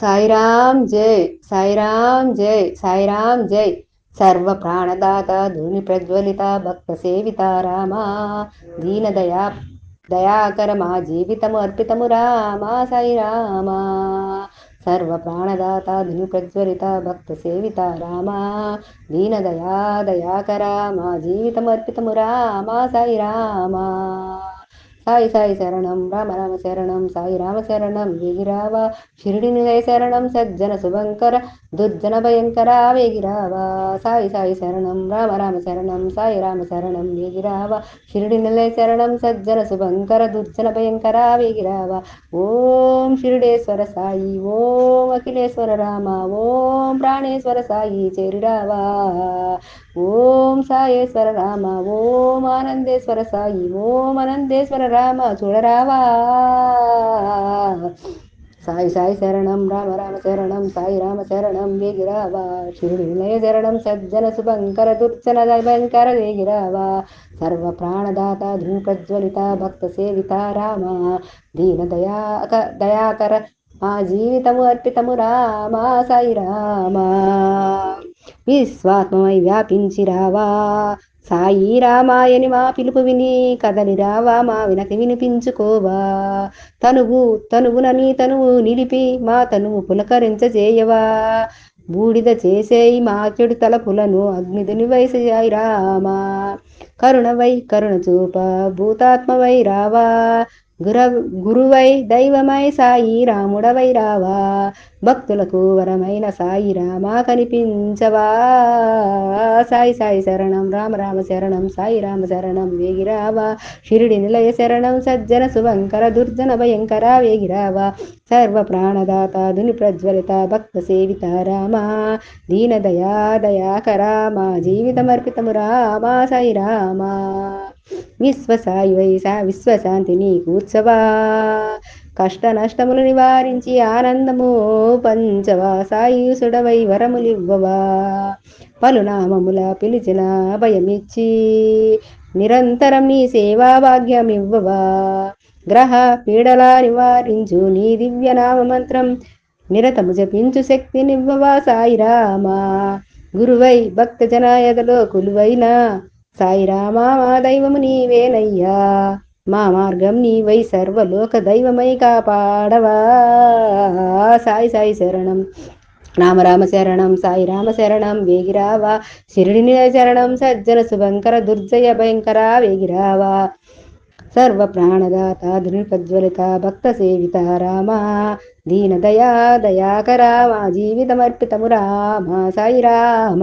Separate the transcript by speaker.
Speaker 1: సాయిరాం జై సాయిరాం జై సాయిరాం జై. సర్వ ప్రాణదాత ధూని ప్రజ్వలిత భక్త సేవిత రామా. దీనదయా దయాకర మా జీవితము అర్పితము రామా సాయిరామా. సర్వ ప్రాణదాత ధుని ప్రజ్వలిత భక్త సేవిత రామా. దీనదయా దయాకర మా జీవితము అర్పితము రామా సాయిరామా. సాయి సాయి శరణం రామ రామ శరణం సాయి రామ శరణం వేగిరావా షిరిడి నిలయ శరణం సజ్జన శుభంకర దుర్జన భయంకర వేగిరావా సాయి సాయి శరణం రామ రామ శరణం సాయి రామ శరణం వేగిరావా షిరిడి నిలయ శరణం సజ్జన శుభంకర దుర్జన భయంకర వేగిరావా ఓం షిరిడేశ్వర సాయి ఓం అఖిలేశ్వర రామ ఓం ప్రాణేశ్వర సాయి చేరిరావా ఓం సాయేశ్వర రామ ఓం ఆనందేశ్వర సాయి ఓం అనందేశ్వర రామ చూడరావా? సాయి సాయి శరణం రామ రామ శరణం సాయి రామ శరణం వేగిరావా? శివుడి వినయ శరణం సజ్జన శుభంకర దుర్జన భయంకర వేగిరావా? సర్వ ప్రాణదాత ధూపజ్వలిత భక్త సేవిత రామ దీన దయాక దయాకర మా జీవితము అర్పితము రామ సాయి రామ. విశ్వాత్మమై వ్యాపించి రావా. సాయి రామాయని మా పిలుపు విని కదలి రావా మా వినతి వినిపించుకోవా. తనువు తనువునని తనువు నిలిపి మా తనువు పులకరించజేయవా. బూడిద చేసేయి మా చెడు తలపులను అగ్నిదుని వయసాయి రామా. కరుణవై కరుణ చూప భూతాత్మవై రావా. గుర గురువై దైవమై సాయి రాముడవై రావా. భక్తులకు వరమైన సాయి రామా కనిపించవా. సాయి సాయి శరణం రామ రామ శరణం సాయి రామ శరణం వేగిరావా. షిరిడి నిలయ శరణం సజ్జన శుభంకర దుర్జన భయంకర వేగిరావా. సర్వ ప్రాణదాత దుని ప్రజ్వలిత భక్త సేవిత రామ. దీన దయా దయాకర మా జీవితమర్పితము రామ సాయి రామ. విశ్వసాయి వైసా విశ్వశాంతి నీకు ఉత్సవా. కష్ట నష్టములు నివారించి ఆనందము పంచవా సాయుసుడవై వరములివ్వవా. పలునామముల పిలిచిన భయమిచ్చి నిరంతరం నీ సేవా గ్రహ పీడల నివారించు నీ దివ్యనామ మంత్రం నిరతము జపించు శక్తినివ్వవా సాయిరామా. గురువై భక్త కులువైనా కొలువైన సాయిరామా మా దైవము నీవేనయ్యా. మా మార్గం నీవై సర్వలోక దైవమై కాపాడవా. సాయి సాయి శరణం. రామ రామ శరణం. సాయి రామ శరణం. వేగిరావా శిరుడిని శరణం. సజ్జన శుభంకర దుర్జయ భయంకర వేగిరావా సర్వ ప్రాణదాత ధృపజ్వలిత భక్త సేవిత రామ. దీన దయా దయాకర. మా జీవితమర్పితము రామ. సాయి రామ.